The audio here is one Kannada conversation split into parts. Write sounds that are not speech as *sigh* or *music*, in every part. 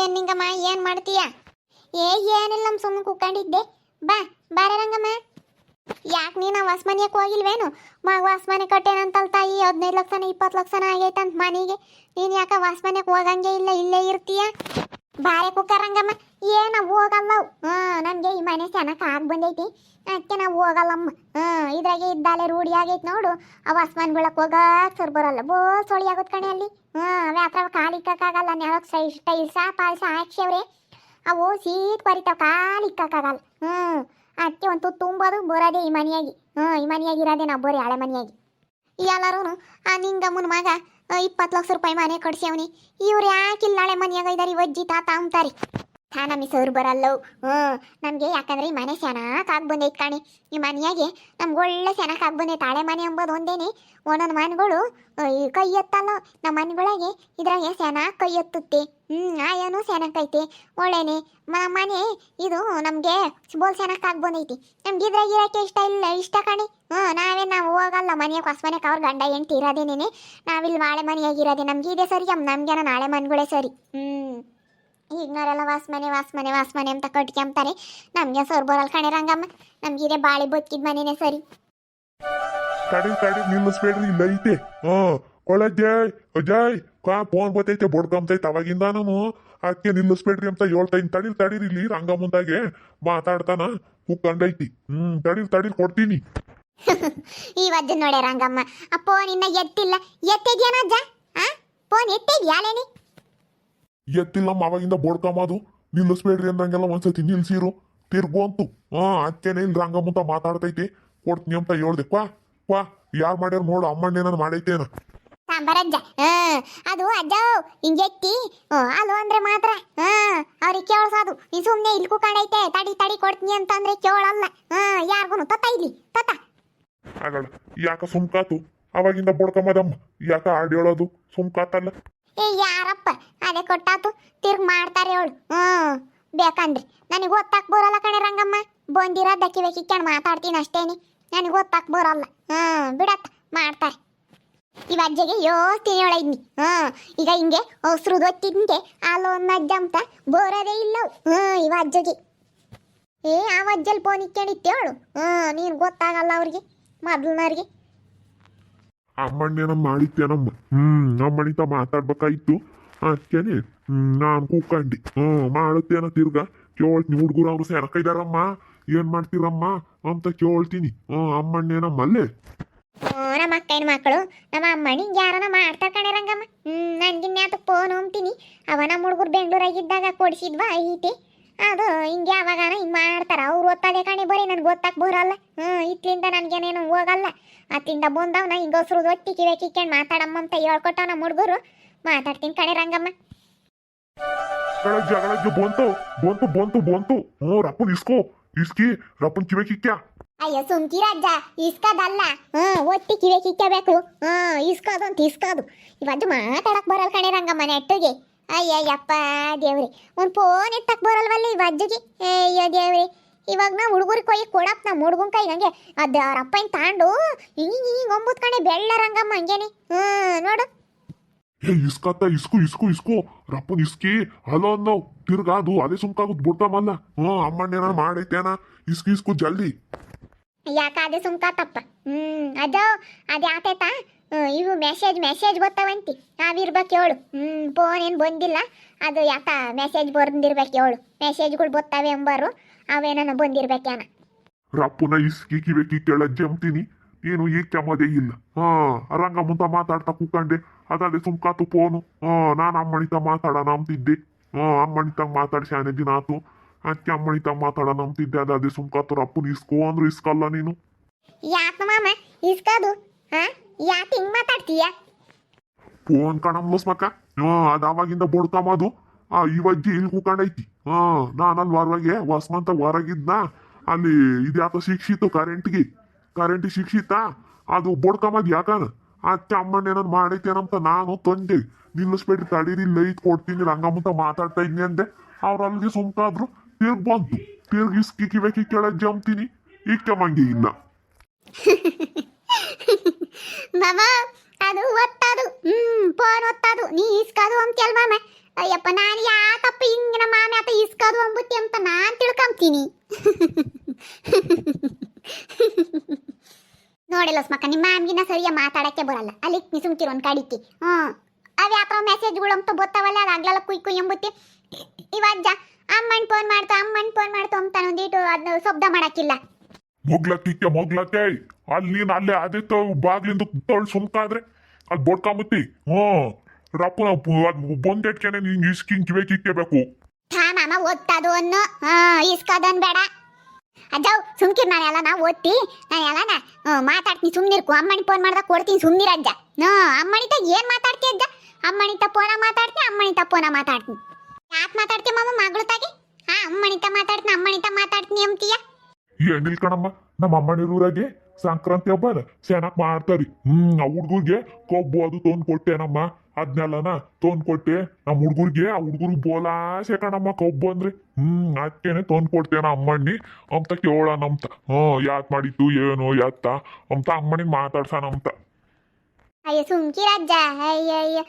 ಏನ್ ನಿಂಗಮ್ಮ, ಏನು ಮಾಡ್ತೀಯ? ಏ, ಏನಿಲ್ಲ ನಮ್ಮ ಸುಮ್ಮನೆ ಕುಕ್ಕಂಡಿದ್ದೆ ಬಾ, ಬಾರ ರಂಗಮ್ಮ. ಯಾಕೆ ನೀನು ಹೊಸ್ಮನೆಯಕ್ಕೆ ಹೋಗಿಲ್ವೇನು? ಮಗ ಹೊಸ್ಮನೆ ಕಟ್ಟೇನಂತಲ್ ತಾಯಿ, ಹದಿನೈದು ಲಕ್ಷನ, ಇಪ್ಪತ್ತು ಲಕ್ಷನ ಆಗೈತಂತ ಮನೆಗೆ. ನೀನು ಯಾಕೆ ಹೊಸ್ಮನೆಗೆ ಹೋಗಂಗೆ ಇಲ್ಲ, ಇಲ್ಲೇ ಇರ್ತೀಯ? ಬಾರೆ ಕುಕ್ಕರಂಗಮ್ಮ ಏನ ಹೋಗಲ್ಲ ಹ್ಞೂ ನನಗೆ ಈ ಮನೆ ಚೆನ್ನಾಗಿ ಆಗಿ ಬಂದೈತಿ. ಅದಕ್ಕೆ ನಾವು ಹೋಗಲ್ಲಮ್ಮ ಹಾ ಇದ್ರಾಗೆ ಇದ್ದಾಲೆ ರೂಢಿ ಆಗೈತಿ ನೋಡು. ಅವ ಆಸ್ಮಾನ್ ಬೀಳಕ್ಕೆ ಹೋಗಕ್ಕೆ ಸರ್ ಬರಲ್ಲ. ಬೋ, ಸೊಳಿ ಆಗುತ್ತೆ ಕಣೆ ಅಲ್ಲಿ. ಹಾ ಅವೇ ಹತ್ರ ಕಾಲಿಕ್ಕಾಗಲ್ಲ ನೆಲಕ್ಕೆ ಸೈ ಸ್ಟೈಲ್ಸ ಪಾಲ್ಸ ಹಾಕ್ಸ್ಯವ್ರೆ ಅವು ಸೀಟ್ ಬರಿತಾವ ಕಾಲಿಕ್ಕಾಗಲ್ಲ ಹ್ಮ್ ಅದಕ್ಕೆ ಒಂದು ತುಂಬೋದು, ಬರೋದೇ ಈ ಮನೆಯಾಗಿ. ಹ್ಮ್, ಈ ಮನೆಯಾಗಿ ಇರೋದೇ ನಾವು ಬರೀ ಹಳೆ ಮನೆಯಾಗಿ. ಎಲ್ಲರೂ ಆ ನಿಂಗಮ್ಮನ ಮಗ ಇಪ್ಪತ್ತು ಲಕ್ಷ ರೂಪಾಯಿ ಮನೆ ಕಟ್ಸ್ಯಾವನಿ ಇವ್ರು ಯಾಕಿಲ್ಲ ನಾಳೆ ಮನೆಯಾಗ ಇದ್ದಾರೆ ಇವಜ್ಜಿ ತಾತ ಅಂತಾರೆ ಥಾ ನಮ್ಮ ಸರ್ ಬರಲ್ಲವು ಹ್ಞೂ ನಮಗೆ ಯಾಕಂದ್ರೆ ಈ ಮನೆ ಆಗಿ ಬಂದೈತೆ ಕಾಣಿ. ಈ ಮನೆಯಾಗೆ ನಮ್ಗೆ ಒಳ್ಳೆ ಆಗಿ ಬಂದೈತೆ ಮನೆ ಅಂಬೋದು ಒಂದೇನೆ ಒಂದೊಂದು ಮನೆಗಳು ಆ, ಕೈ ಎತ್ತಲ್ಲ. ನಮ್ಮ ಮನೆಗಳಿಗೆ ಇದ್ರಾಗೆ ಚೆನ್ನಾಗಿ ಕೈ ಎತ್ತುತ್ತೆ. ಹ್ಞೂ ಆಯನು ಚೆನ್ನಾಗೈತೆ ಒಳ್ಳೆನೆ ಮನೆ ಇದು ನಮಗೆ ಬೋಲ್ ಆಗಿ ಬಂದೈತಿ ನಮ್ಗೆ ಇದ್ರಾಗ ಇರೋಕ್ಕೆ ಇಷ್ಟ ಇಲ್ಲ ಇಷ್ಟ ಕಾಣಿ. ಹ್ಞೂ ನಾವೇ ನಾವು ಹೋಗಲ್ಲ ಮನೆಯ ಹೊಸ ಅವ್ರ ಗಂಡ ಹೆಂಡ್ತಿ ಇರೋದೇನೇನೆ. ನಾವಿಲ್ಲಿ ನಾಳೆ ಮನೆಯಾಗಿರೋದೆ ನಮ್ಗೆ ಇದೆ ಸರಿ ನಮ್ಗೇನ ನಾಳೆ ಮನೆಗಳೇ ಸರಿ. ಹ್ಞೂ. ಈಗಿನವರೆಲ್ಲ ವಾಸ್ಮನೆ ವಾಸ್ಮನೆ ವಾಸ್ಮನೆ ಅಂತ ಕಟ್ಕೊಂತಾರೆ ನಮಗೆ ಸರ್ ಬರಲ್ಲ ಕಣೆ ರಂಗಮ್ಮ. ನಮ್ಗೆ ಬಾಳಿ ಬದುಕಿದ ಮನೇನೆ ಸರಿ. ತಡಿ ತಡಿ ನಿಲ್ಲಿಸ್ಬೇಡ್ರಿ ಇಲ್ಲ ಐತೆ. ಹಾ ಒಳ ಜಯ್ ಅಜಯ್ ಕಾ ಫೋನ್ ಬತ್ತೈತೆ ಬಡ್ಕೊಂತೈತೆ ಅವಾಗಿಂದ ನಾನು ಅದಕ್ಕೆ ನಿಲ್ಲಿಸ್ಬೇಡ್ರಿ ಅಂತ ಹೇಳ್ತೈನಿ ತಡಿಲ್ ತಡೀರಿ ಇಲ್ಲಿ ರಂಗ ಮುಂದಾಗೆ. ಮಾತಾಡ್ತಾನ. ಕುಕ್ಕಂಡೈತಿ ಹ್ಮ್ ತಡಿಲ್ ತಡಿಲ್ ಕೊಡ್ತೀನಿ. *laughs* ಈ ವಜ್ಜ ನೋಡೆ ರಂಗಮ್ಮ. ಆ ಫೋನ್ ಇನ್ನ ಎತ್ತಿಲ್ಲ. ಎತ್ತಿದ್ಯಾನ ಅಜ್ಜ ಆ? ಫೋನ್ ಎತ್ತಿದ್ಯಾಲೇನಿ ಎತ್ತಿಲ್ಲಮ್ಮ ಅವಾಗಿಂದ ಬಡ್ಕೊಂಬದು ನಿಲ್ಲಿಸ್ಬೇಡ್ರಿ ಅಂದಂಗೆಲ್ಲ ಒಂದ್ಸತಿ ನಿಲ್ಸಿರು. ತಿರ್ಗೋಂತು ಹಾ ಅದಕ್ಕೇನೆ ಇಲ್ಲಿ ರಂಗಮ್ಮಂತ ಮುಂತ ಮಾತಾಡ್ತೈತಿ. ಕೊಡ್ತೀನಿ ಅಂತ ಹೇಳ್ದೆ. ಕ್ವಾ ಕ್ವಾ ಯಾರು ಮಾಡ್ಯಾರ ನೋಡು ಅಮ್ಮಣ್ಣೇನ ಮಾಡೈತೇನ. ಸಾಂಬಾರಜ್ಜ ಹಾ ಅದು ಅಜ್ಜ ಹಿಂಗೆ ಎತ್ತಿ ಹ್ಮ್, ಅಲ್ಲೋ ಅಂದ್ರೆ ಮಾತ್ರ ಹಾ ಅವ್ರಿಗೆ ಕೇಳಿಸೋದು. ನೀ ಸುಮ್ಮನೆ ಇಲ್ಲಿ ಕಾಣೈತೆ ತಡಿ ತಡಿ ಕೊಡ್ತೀನಿ ಅಂತಂದ್ರೆ ಕೇಳಲ್ಲ. ಹಾ ಯಾರಿಗೂ ತತ್ತ ಇಲ್ಲಿ ತತ್ತ ಆಗಲ್ಲ ಯಾಕ ಸುಮ್ಕಾತು? ಅವಾಗಿಂದ ಬಡ್ಕೊಂಬದಮ್ಮ ಯಾಕ ಆಡಿ ಹೇಳೋದು? ಸುಮ್ಕಾತಲ್ಲ. ಏ, ಯಾರಪ್ಪ? ಅದೇ ಕೊಟ್ಟಾತು. ತಿರ್ಗ್ ಮಾಡ್ತಾರೆ ಅವಳು. ಹ್ಞೂ ಬೇಕಂದ್ರಿ. ನನಗೆ ಓದ್ತಾಕ್ ಬರಲ್ಲ ಕಣೆ ರಂಗಮ್ಮ. ಬಂದಿರೋ ದಕ್ಕಿ ಬೇಕಿಕ್ಕೊಂಡು ಮಾತಾಡ್ತೀನಿ ಅಷ್ಟೇನಿ. ನನಗೆ ಓದ್ತಾಕ್ ಬರಲ್ಲ. ಹ್ಞೂ ಬಿಡತ್ತ ಮಾಡ್ತಾರೆ. ಇವ ಅಜ್ಜಗೆ ಯೋಸ್ತೀನಿ ಒಳಗಿದ್ನಿ ಹ್ಮ್, ಈಗ ಹಿಂಗೆ ಹೊಸ್ರು ಗೊತ್ತಿದ್ದೆ ಅಲ್ಲೋ ಒಂದು ಅಜ್ಜ ಅಂತ ಬರೋದೇ ಇಲ್ಲ ಹ್ಞೂ ಇವ ಅಜ್ಜಗೆ. ಏ, ಆ ಅಜ್ಜಲ್ಲಿ ಫೋನ್ ಅವಳು? ಹ್ಮ್, ನೀನು ಗೊತ್ತಾಗಲ್ಲ ಅವ್ರಿಗೆ, ಮೊದ್ಲನವ್ರಿಗೆ. ಅಮ್ಮಣ್ಣೇನ ಮಾಡಿತ್ತೇನಮ್ಮ ಹ್ಮ್ ಅಮ್ಮಣಿತ ಮಾತಾಡ್ಬೇಕಾಯ್ತು. ಅದಕ್ಕೇನೆ ಹ್ಮ್, ನಾನು ಕೂಕಂಡಿ. ಹ್ಮ್, ಮಾಡುತ್ತೇನ ತಿರ್ಗ? ಕೇಳ್ತೀನಿ, ಹುಡುಗರು ಅವ್ರು ಸೆರಕೈದಾರಮ್ಮ ಏನ್ ಮಾಡ್ತೀರಮ್ಮ ಅಂತ ಕೇಳ್ತೀನಿ. ಹ್ಮ್ ಅಮ್ಮಣ್ಣೇನಮ್ಮ ಮಲ್ಲೆ? ನಮ್ಮ ಅಕ್ಕನ ಮಕ್ಕಳು, ನಮ್ಮ ಅಮ್ಮನಿ ಯಾರನ ಮಾಡ್ತಾರ ಕಣೆ ರಂಗಮ್ಮ. ಹ್ಮ್ ನನ್ಗಿನ್ಯಾತ ಫೋನ್ ಹೋಗ್ತೀನಿ ಅವ ನಮ್ಮ ಹುಡುಗರು ಬೆಂಗಳೂರಾಗಿದ್ದಾಗ ಕೊಡಿಸಿದ್ವಾ ಐತಿ ಅದು ಹಿಂಗೆ ಯಾವಾಗಾನ ಹಿಂಗೆ ಮಾಡ್ತಾರ. ಅವ್ರು ಓದ್ತದೆ ಕಣಿ ಬರೀ ನನ್ಗೆ ಗೊತ್ತಾಕ್ ಬರಲ್ಲ. ಹ್ಞೂ ಇತ್ಲಿಂದ ನನಗೇನೇನು ಹೋಗಲ್ಲ. ಅತ್ತಿಂದ ಬಂದವನ ಹಿಂಗೆ ಹೊಸ್ರು ಒತ್ತಿ ಕಿವೆ ಕಿಕ್ಕೊಂಡು ಮಾತಾಡಮ್ಮ ಅಂತ ಹೇಳ್ಕೊಟ್ಟವ ನಮ್ಮ ಹುಡುಗರು ಮಾತಾಡ್ತೀನಿ ಕಣೆ ರಂಗಮ್ಮ. ಜಗಳ ಜಗಳ ಬಂತು ಬಂತು ಬಂತು ಬಂತು. ಹ್ಞೂ ರಪ್ಪನ್ ಇಸ್ಕೋ ಇಸ್ಕಿ ರಪ್ಪನ್ ಕಿವೆ ಕಿಕ್ಕ ಅಯ್ಯೋ ಸುಮ್ಕಿರಜ್ಜ ಇಸ್ಕದಲ್ಲ. ಹ್ಮ್ ಒತ್ತಿ ಕಿವೆ ಕಿಕ್ಕಬೇಕು ಹ್ಮ್ ಇಸ್ಕೋದು ಅಂತ ಇಸ್ಕೋದು. ಇವತ್ತು ಮಾತಾಡಕ್ ಬರಲ್ಲ ಕಣೆ ರಂಗಮ್ಮ ನೆಟ್ಟಿಗೆ. ಅಯ್ಯಯ್ಯಪ್ಪ ದೇವ್ರಿ. ಒಂದು ಫೋನ್ ಎತ್ತಕ್ಕೆ ಬರಲ್ವಲ್ಲ ಈ ಅಜ್ಜಿಗೆ ಅಯ್ಯೋ ದೇವ್ರಿ. ಇವಾಗ ನಾವು ಹುಡುಗರಿಗೆ ಕೊಯ್ಯಿ ಕೊಡಪ್ಪ ನಮ್ಮ ಹುಡುಗನ ಕೈ ಹಂಗೆ. ಅದು ಅವ್ರ ಅಪ್ಪನ ತಾಂಡು ಹಿಂಗೆ ಹಿಂಗೆ ಒಂಬತ್ತು ಕಣೆ ಬೆಳ್ಳ ರಂಗಮ್ಮ ಹಂಗೇನೆ. ಹ್ಞೂ ನೋಡು. ಏ ಇಸ್ಕತ್ತ ಇಸ್ಕು ಇಸ್ಕು ಇಸ್ಕು. ರಪ್ಪನ್ ಇಸ್ಕಿ. ಹಲೋ ಅನ್ನೋ ತಿರ್ಗಾ ಅದು ಅದೇ ಸುಮ್ಕಾಗುದ್ ಬಿಡ್ತಾಮಲ್ಲ ಹ್ಞೂ ಅಮ್ಮಣ್ಣೇನ ಮಾಡೈತೇನ? ಇಸ್ಕು ಇಸ್ಕು ಜಲ್ದಿ ಯಾಕೆ ಅದೇ ಸುಮ್ಕಾತಪ್ಪ? ಹ್ಞೂ ಅದು ಅದು ಯಾತೈತ ಇವು ಮೆಸೇಜ್ ಮೆಸೇಜ್ ಗೊತ್ತಾವಂತಿ. ನಾವಿರ್ಬೇಕು ಹೇಳು ಹ್ಞೂ ಫೋನ್ ಏನು ಬಂದಿಲ್ಲ. ಅದು ಯಾಕ ಮೆಸೇಜ್ ಬಂದಿರ್ಬೇಕು ಹೇಳು ಮೆಸೇಜ್ಗಳು ಬರ್ತಾವೆ ಎಂಬರು ಅವೇನ ಬಂದಿರ್ಬೇಕೇನ ರಪ್ಪುನ ಇಸ್ಕಿ ಕಿವೆ ಕೇಳ ಜಂಪ್ತೀನಿ ನೀನು ಈ ಕೆಮ್ಮದೇ ಇಲ್ಲ. ಹಾ ರಂಗ ಮುಂತ ಮಾತಾಡ್ತಾ ಕೂಕಂಡೆ. ಅದೇ ಸುಮ್ಕಾತು ಫೋನು. ಹಾ ನಾನು ಅಮ್ಮಣಿತ ಮಾತಾಡೋಣ ಅಂತಿದ್ದೆ ಹಾ ಅಮ್ಮಣಿತ ಮಾತಾಡ್ಸಿ ಆನೆ ದಿನ ಆತು ಅದಕ್ಕೆ ಅಮ್ಮಣಿತ ಮಾತಾಡೋಣ ಅಂತಿದ್ದೆ ಅದೇ ಸುಮ್ಕಾತು ರಪ್ಪುನ ಇಸ್ಕೋ ಅಂದ್ರೆ ಇಸ್ಕಲ್ಲ ನೀನು. ಯಾಕೆ ಮಾಮ? ಇಸ್ಕದು. ಹಾ? ಯಾಕೆ ಹಿಂಗ್ ಮಾತಾಡ್ತೀಯ? ಫೋನ್ ಕಣಮ್ಲಸ್ಮಕ್ಕ ಹಾ ಅದಾವಾಗಿಂದ ಅವಾಗಿಂದ ಬಡ್ಕಮದು ಆ ಇವಜ್ಜಿ ಇಲ್ಲಿ ಕೂಕಂಡೈತಿ ಹಾ ನಾನು ಅಲ್ಲಿ ಹೊರಗೆ ಹೊಸ್ಮಂತ ಹೊರಗಿದ್ನ ಅಲ್ಲಿ ಇದ್ಯಾತ ಶಿಕ್ಷಿತು ಕರೆಂಟ್ಗೆ. ಕರೆಂಟ್ ಶಿಕ್ಷಿತ. ಅದು ಬಡ್ಕಮದ್ ಯಾಕನ? ಆ ಅಮ್ಮಣ್ಣ ಏನಾದ್ರು ಮಾಡೈತೇನಂತ ನಾನು ತಂದೆ. ನಿಲ್ಲಿಸ್ಬೇಡ್ರಿ ತಡೀರಿ ಲೈಟ್ ಕೊಡ್ತೀನಿ ರಂಗಮ್ಮಂತ ಮಾತಾಡ್ತಾ ಇದ್ನಿ ಅಂದೆ. ಅವ್ರು ಅಲ್ಲಿಗೆ ಸುಮ್ಕಾದ್ರು. ತಿರ್ಗ್ ಬಂತು. ತಿರ್ಗ್ ಇಸ್ಕಿ ಕಿವೆಕಿ ಜಮ್ತೀನಿ ಜಂಪ್ತೀನಿ. ಇಕ್ಕ ಮಂಗೆ ಇಲ್ಲ. *laughs* ಮಾಮ, ಅದು ಒತ್ತದು. ಹ್ಮ್ ಫೋನ್ ಒತ್ತದು. ನೀ ಇಸ್ಕದು ಅಂತೀಯಲ್ ಮಾಮ. ಅಯ್ಯಪ್ಪ, ನಾನು ಯಾಕಪ್ಪ ಹಿಂಗ ನಮ್ಮ ಮಾಮೆ ಆತ ಇಸ್ಕದು ಅಂಬುತ್ತಿ ಅಂತ ನಾನ್ ತಿಳ್ಕೊಂತೀನಿ ನೋಡಿಲ್ಲ ಸ್ಮಕ್ಕ ನಿಮ್ಮ ಮಾಮ್ಗಿನ ಸರಿಯ ಮಾತಾಡಕ್ಕೆ ಬರಲ್ಲ. ಅಲ್ಲಿ ನಿಸುಮ್ಕಿರು ಒಂದ್ ಕಡಿಕೆ. ಹ್ಮ್, ಅವ್ ಯಾತ್ರ ಮೆಸೇಜ್ಗಳು ಅಂತ ಗೊತ್ತಾವಲ್ಲ ಅದು ಕುಯ್ ಕುಯ್ ಎಂಬುತ್ತಿ ಇವಜ್ಜ ಅಮ್ಮನ್ ಫೋನ್ ಮಾಡ್ತು, ಅಮ್ಮನ್ ಫೋನ್ ಮಾಡ್ತು ಅಂತ ಒಂದಿಟ್ಟು ಅದನ್ನ ಶಬ್ದ ಮಾಡಕ್ಕಿಲ್ಲ. ಮೊಗ್ಲತ್ತಿಕ್ಕೆ ಮೊಗ್ಲತ್ತೆ. ಅಲ್ಲಿ ನೀನ್ ಅಲ್ಲೇ ಅದೇ ಬಾಗ್ಲಿಂದ ತೊಳ್ ಸುಮ್ಕಾದ್ರೆ ಅದ್ ಬಡ್ಕೊಂಬತ್ತಿ ಹ್ಮ್ ರಪ್ಪು, ಅದ್ ಬಂದೆಟ್ಕೆನೆ ನೀನ್ ಇಸ್ಕಿನ್ ಕಿವೆ ಕಿಕ್ಕಬೇಕು ಹಾ, ಮಾಮ ಓದ್ತದು ಅನ್ನು. ಇಸ್ಕದನ್ ಬೇಡ. ಅಜ್ಜವ್ ಸುಮ್ಕಿರ್ ನಾನು ಎಲ್ಲ ನಾ ಓದ್ತಿ ನಾನು ಎಲ್ಲನ ಮಾತಾಡ್ತೀನಿ, ಸುಮ್ನಿರ್ಕು. ಅಮ್ಮನಿ ಫೋನ್ ಮಾಡ್ದಾಗ ಕೊಡ್ತೀನಿ, ಸುಮ್ನಿರ ಅಜ್ಜ. ಹಾ ಅಮ್ಮನಿತ ಏನ್ ಮಾತಾಡ್ತಿ ಅಜ್ಜ? ಅಮ್ಮನಿತ ಫೋನ ಮಾತಾಡ್ತೀನಿ ಅಮ್ಮನಿತ ಫೋನ ಮಾತಾಡ್ತೀನಿ ಯಾಕೆ ಮಾತಾಡ್ತಿ ಮಾಮ, ಮಗಳು ತಾಗಿ ಹಾ ಅಮ್ಮನಿತ ಮಾತಾಡ್ತೀನಿ ಅಮ್ಮನಿತ ಮಾತಾಡ್ತೀನಿ ಅಂತೀಯ ಏನಿಲ್ ಕಣಮ್ಮ? ನಮ್ಮ ಅಮ್ಮನಿರೂರಾಗೆ ಸಂಕ್ರಾಂತಿ ಹಬ್ಬ ಚೆನ್ನಾಗ್ ಮಾಡ್ತಾರಿ. ಹ್ಮ್, ಆ ಹುಡ್ಗುರ್ಗೆ ಕೊಬ್ಬು ಅದು ತೊಂದ್ ಕೊಟ್ಟೆನಮ್ಮ. ಅದ್ನೆಲ್ಲನ ತೊಂದ್ ಕೊಟ್ಟೆ. ನಮ್ಮ ಹುಡ್ಗುರ್ಗೆ, ಆ ಹುಡ್ಗುರ್ ಬೋಲಾಸೆ ಕಣಮ್ಮ ಕೊಬ್ಬು ಅಂದ್ರೆ. ಹ್ಮ್ ಅದಕ್ಕೇನೆ ತೊಂದ್ ಕೊಡ್ತೇನ ಅಮ್ಮಣ್ಣಿ. ಅಂತ ಕೇಳೋಣ ಅಂತ ಹ್ಮ್, ಯಾಕ್ ಮಾಡಿತ್ತು ಏನು ಯಾತ್ತ ಅಂತ ಅಮ್ಮನಿಗೆ ಮಾತಾಡ್ಸಣ ಅಂತ ಅಯ್ಯೋ, ಸುಮ್ಕಿರ ಅಜ್ಜ. ಅಯ್ಯ ಅಯ್ಯ.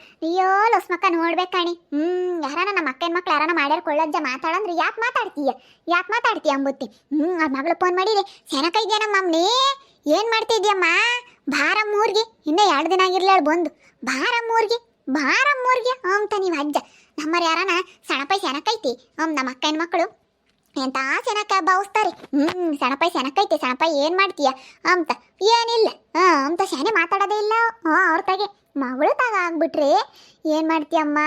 ನೋಡ್ಬೇಕು ಕಣಿ. ಹ್ಮ್, ಯಾರನ ನಮ್ಮ ಅಕ್ಕನ ಮಕ್ಳು ಯಾರನ ಮಾಡ್ಯಾರ ಕೊಳ್ಳಜ್ಜ ಮಾತಾಡಂದ್ರೆ ಯಾಕೆ ಮಾತಾಡ್ತೀಯ? ಯಾಕೆ ಮಾತಾಡ್ತೀಯ ಅಂಬುತ್ತಿ? ಹ್ಞೂ ಅವ್ರ ಮಗಳು ಫೋನ್ ಮಾಡಿದೆ. ಸೆನಕ ಇದೆಯಮ್ಮ ಮಮ್ಮಿ ಏನ್ ಮಾಡ್ತಿದ್ಯಮ್ಮ? ಭಾರಮ್ಮೂರ್ಗೆ ಇನ್ನೇ ಎರಡು ದಿನ ಆಗಿರ್ಲಾಳು ಬಂದು. ಭಾರಮ್ಮೂರ್ಗೆ ಭಾರಮ್ಮೂರ್ಗೆ ಅಂತ ನೀವು ಅಜ್ಜ. ನಮ್ಮರು ಯಾರನ ಸಣಪಾಯಿ ಸೆನಕೈತಿ ಹ್ಮ್, ನಮ್ಮ ಅಕ್ಕನ ಮಕ್ಕಳು ಎಂತ ಸೆನಕ ಬಾವಿಸ್ತಾರೆ? ಹ್ಮ್, ಸಣಪೈ ಸೆನಕೈತಿ ಸಣಪೈ ಏನು ಮಾಡ್ತೀಯ? ಅಂತ. ಏನಿಲ್ಲ. ಹಾಂ ಅಂತ ಶಾನೆ ಮಾತಾಡೋದೇ ಇಲ್ಲ. ಹಾಂ ಅವ್ರ ತಾಗೆ. ಮಗಳು ತಾಗ ಆಗ್ಬಿಟ್ರಿ ಏನ್ ಮಾಡ್ತೀಯಮ್ಮ?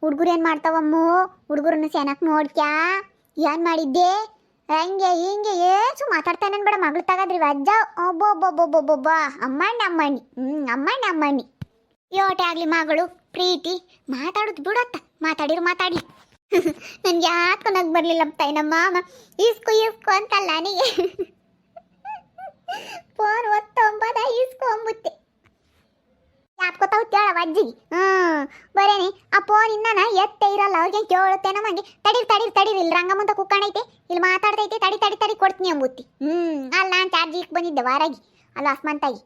ಹುಡುಗರು ಏನು ಮಾಡ್ತಾವಮ್ಮ? ಹುಡುಗರನ್ನ ಸೆನಕ್ ನೋಡ್ಕ್ಯಾ ಏನು ಮಾಡಿದ್ದೆ? ಹಂಗೆ, ಹಿಂಗೆ ಏಸು ಮಾತಾಡ್ತಾನೆ ಬೇಡ. ಮಗಳು ತಗದ್ರಿ ವಜ್ಜ. ಒಬ್ಬೊಬ್ಬೊಬ್ಬೊಬ್ಬೊಬ್ಬ. ಅಮ್ಮಣ್ಣ, ಅಮ್ಮಣ್ಣಿ. ಹ್ಮ್, ಅಮ್ಮಣ್ಣ, ಅಮ್ಮಣ್ಣಿ. ಯೋಟೆ ಆಗಲಿ ಮಗಳು, ಪ್ರೀತಿ. ಮಾತಾಡುದು ಬಿಡತ್ತ. ಮಾತಾಡಿರು ಮಾತಾಡ್ಲಿ. ನನ್ಗೆ ಯಾಕೋ ನಗ್ ಬರ್ಲಿಲ್ಲ ತಾಯಿ, ನಮ್ಮ ಮಾಮ, ಈಸ್ಕು ಈಸ್ಕು ಅಂತಲ್ಲ ನನಗೆ. ಫೋನ್ ಒತ್ತೊಂಬದ ಇಸ್ಕೊಂಬುತ್ತೆ ಯಾಪ್ಕೋತಾವ್ ಕೇಳ ಅಜ್ಜಿಗೆ ಹ್ಞೂ ಬರೇನಿ. ಆ ಫೋನ್ ಇನ್ನನ ಎತ್ತೆ ಇರಲ್ಲ, ಅವ್ರಿಗೆ ಕೇಳುತ್ತೆ ನಮಗೆ ತಡೀರ್ ತಡೀರ್ ತಡೀರ್ ಇಲ್ಲಿ ರಂಗಮ್ಮಂತ ಕುಕ್ಕಣೈತೆ ಇಲ್ಲಿ ಮಾತಾಡ್ತೈತೆ, ತಡಿ ತಡಿ ತಡಿ ಕೊಡ್ತೀನಿ ಅಂಬುತ್ತಿ. ಹ್ಮ್, ಅಲ್ಲ ನಾನು ಚಾರ್ಜ್ ಇಕ್ ಬಂದಿದ್ದೆ ವಾರಾಗಿ. ಅಲ್ಲ ಅಸ್ಮಂತಾಗಿ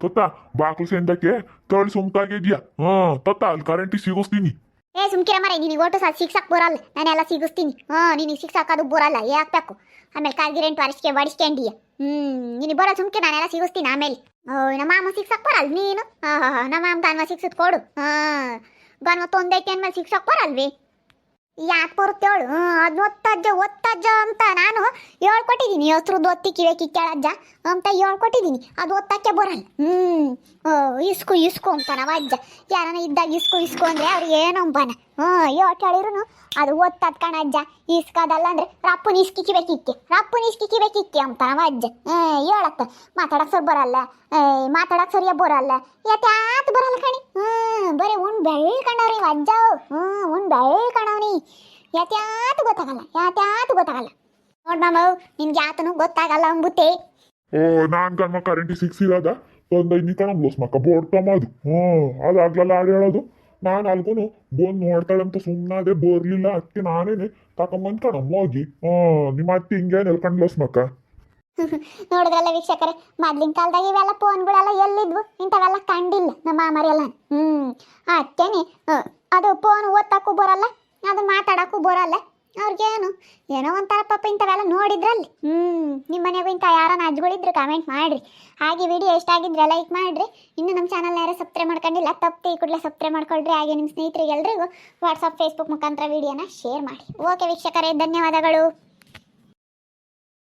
ತತ್ತ ಬಾಕ್ಲು ಸೆಂದಕ್ಕೆ ತಳಿ ಸುಮ್ಕಾಗಿದ್ಯಾ ಹಾ ತತ್ತ ಅಲ್ಲಿ ಕರೆಂಟಿಗೆ ಸಿಗಿಸ್ತೀನಿ. ಏ, ಸುಮ್ಕಿರ ಮರೆ ನಿನಗೆ ಒಟ್ಟು ಸಹ ಸಿಕ್ಸಕ್ಕೆ ಬರಲ್ಲ. ನಾನೆಲ್ಲ ಸಿಗಿಸ್ತೀನಿ. ಹಾ, ನಿನಗೆ ಸಿಕ್ಸಾಕೋದು ಬರಲ್ಲ. ಹಾಕ್ಬೇಕು ಆಮೇಲೆ ಕಾರ್ಗಿರೆಂಟ್ ವರ್ಷಕ್ಕೆ ಬಡಿಸ್ಕೊಂಡಿಯ ಹ್ಮ್, ನಿನಗೆ ಬರೋ ಸುಮ್ಕೆ ನಾನೆಲ್ಲ ಸಿಗಿಸ್ತೀನಿ ಆಮೇಲೆ. ಓ ನಮ್ಮ ಮಾಮ ಸಿಕ್ಸಕ್ಕೆ ಬರಲ್ಲ ನೀನು? ಹಾಂ ಹಾಂ ನಮ್ಮ ಮಾಮ ಗನ್ವ ಸಿಕ್ಸದ್ ಕೊಡು. ಹಾ ಗನ್ವ ತೊಂದೈತೆ ಅಂದ್ಮೇಲೆ ಸಿಕ್ಸಕ್ಕೆ ಬರಲ್ವಿ? ಯಾಕೆ ಬರುತ್ತೇಳು ಅದು ಒತ್ತಜ್ಜ ಒತ್ತಜ್ಜ ಅಂತ ನಾನು ಹೇಳ್ಕೊಟ್ಟಿದ್ದೀನಿ ಹೆಸ್ರದ್ದು ಒತ್ತಿ ಕಿವೆ ಕಿಕ್ಕಾಳಜ್ಜ ಅಂತ ಹೇಳ್ಕೊಟ್ಟಿದ್ದೀನಿ ಅದು ಒತ್ತಕ್ಕೆ ಬರಲ್ಲ. ಹ್ಞೂ ಇಸ್ಕು ಇಸ್ಕು ಅಂತ ನಾವು ಅಜ್ಜ. ಯಾರನ ಇದ್ದಾಗ ಇಸ್ಕು ಇಸ್ಕು ಅಂದರೆ ಅವ್ರಿಗೆ ಏನೋ ಅಂಬನ. ಹ್ಞೂ ಯೋಟ್ ಹೇಳಿದ್ರು ಅದು ಓದ್ತದ ಕಣ ಅಜ್ಜ. ಇಸ್ಕದಲ್ಲ ಅಂದ್ರೆ ರಪ್ಪನ ಇಸ್ಕಿ ಕಿವೆ ಕಿಕ್ಕೆ ರಪ್ಪುನ ಇಸ್ಕಿ ಕಿವೆ ಕಿಕ್ಕೆ ಅಂತ ನಾವು ಅಜ್ಜ. ಹೇಳಕ್ಕ ಮಾತಾಡಕ್ ಸರಿ ಬರಲ್ಲ. ಏ, ಮಾತಾಡಕ್ ಸರಿಯ ಬರಲ್ಲ. ಯಾತ್ಯಾತ್ ಬರಲ್ಲ ಕಣಿ? ಹ್ಞೂ ಬರೀ ಉಣ್ ಬೆಳ್ಕಂಡವ್ರಿ ಕಣವ್ರಿ ಅಜ್ಜ. ಹ್ಞೂ ಉಣ್ ಬೆಳ್ಕಂಡವ್ನಿ ಯಾತ್ಯಾತ್ ಗೊತ್ತಾಗಲ್ಲ. ಯಾತ್ಯಾತ್ ಗೊತ್ತಾಗಲ್ಲ. ನೋಡ್ ಮಾಮ ನಿಮ್ಗೆ ಯಾತನು ಗೊತ್ತಾಗಲ್ಲ ಅಂಬುತ್ತೆ. ಓ ನಾನ್ ಕಣ್ಮ ಕರೆಂಟ್ ಸಿಕ್ಸಿದಾಗ ಒಂದೈದು ಕಣ ಬ್ಲೋಸ್ ಮಕ್ಕ ಬೋಡ್ಕಮ್ಮದು ಹ್ಮ್ ಅದಾಗ್ಲಲ್ಲ ಹೇಳೋದು? ನಾನು ಅಲ್ಗುನು ಬಂದು ನೋಡ್ತಾಳಂತ ಸುಮ್ಮನಾದೆ ಬರ್ಲಿಲ್ಲ ಅದಕ್ಕೆ ನಾನೇನೆ ತಕೊಂಬಂದ್ ಕಣಮ್ಮ ಹೋಗಿ. ನಿಮ್ಮ ಅತ್ತಿ ಹಿಂಗೆ ನೆಲ್ಕೊಂಡ್ಲೋಸ್ ಮಕ್ಕ *laughs* ನೋಡಿದ್ರಲ್ಲ ವೀಕ್ಷಕರೇ, ಮೊದ್ಲಿನ ಕಾಲದಾಗ ಇವೆಲ್ಲ ಫೋನ್ಗಳೆಲ್ಲ ಎಲ್ಲಿದ್ವು? ಇಂಥವೆಲ್ಲ ಕಂಡಿಲ್ಲ ನಮ್ಮ ಮಾಮರೆಲ್ಲ ಹ್ಮ್ ಅಕ್ಕೇನೆ ಅದು ಫೋನ್ ಓದ್ತಾಕು ಬರಲ್ಲ, ಅದು ಮಾತಾಡಕ್ಕೂ ಬರಲ್ಲ. ಅವ್ರಿಗೇನು? ಏನೋ ಒಂಥರ ಪಾಪ ಇಂಥವೆಲ್ಲ ನೋಡಿದ್ರಲ್ಲಿ. ಹ್ಞೂ ನಿಮ್ಮ ಮನೆಗೂ ಇಂಥ ಯಾರನ್ನ ಅಜ್ಗಳಿದ್ರು ಕಮೆಂಟ್ ಮಾಡಿರಿ. ಹಾಗೆ ವಿಡಿಯೋ ಎಷ್ಟಾಗಿದ್ರೆ ಲೈಕ್ ಮಾಡಿರಿ. ಇನ್ನು ನಮ್ಮ ಚಾನಲ್ ಯಾರು ಸಬ್ಸ್ಕ್ರೈಬ್ ಮಾಡ್ಕೊಂಡಿಲ್ಲ, ತಪ್ಪು ಈ ಕೂಡಲೇ ಸಬ್ಸ್ಕ್ರೈಬ್ ಮಾಡ್ಕೊಳ್ರಿ. ಹಾಗೆ ನಿಮ್ಮ ಸ್ನೇಹಿತರಿಗೆಲ್ಲರಿಗೂ ವಾಟ್ಸಪ್ ಫೇಸ್ಬುಕ್ ಮುಖಾಂತರ ವಿಡಿಯೋನ ಶೇರ್ ಮಾಡಿ. ಓಕೆ ವೀಕ್ಷಕರೇ, ಧನ್ಯವಾದಗಳು.